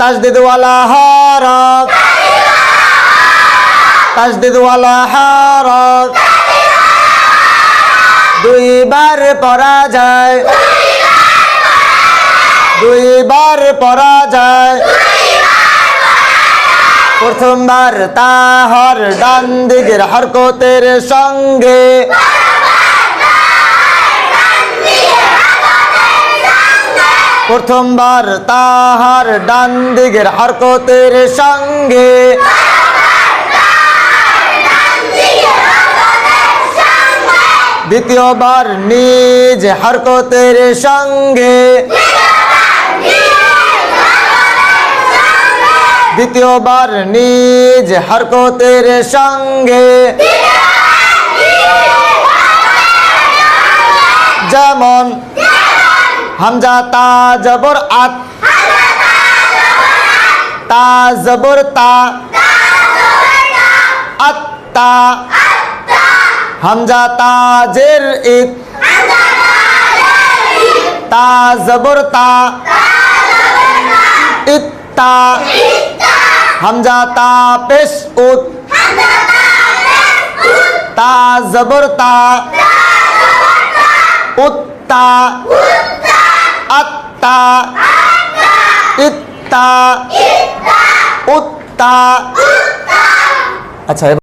তাজদিদওয়ালা হরফ তাজদিদওয়ালা হরফ দুইবার পড়া যায়। দুইবার পড়া যায়। প্রথমবার তাহর ডান দিকের হরকতের সঙ্গে প্রথমবার তাহার ডান দিকের হরকতের সঙ্গে দ্বিতীয়বার নিজ হরকতের সঙ্গে দ্বিতীয়বার নিজ হরকতের সঙ্গে যেমন হামজা তা জবর আত। তা জবর তা। আত্তা হামজা তা জের ইত। তা জবর তা। ইত্তা হামজা তা পেশ উত। তা জবর তা। উত্তা আত্তা ইত্তা উত্তা। আচ্ছা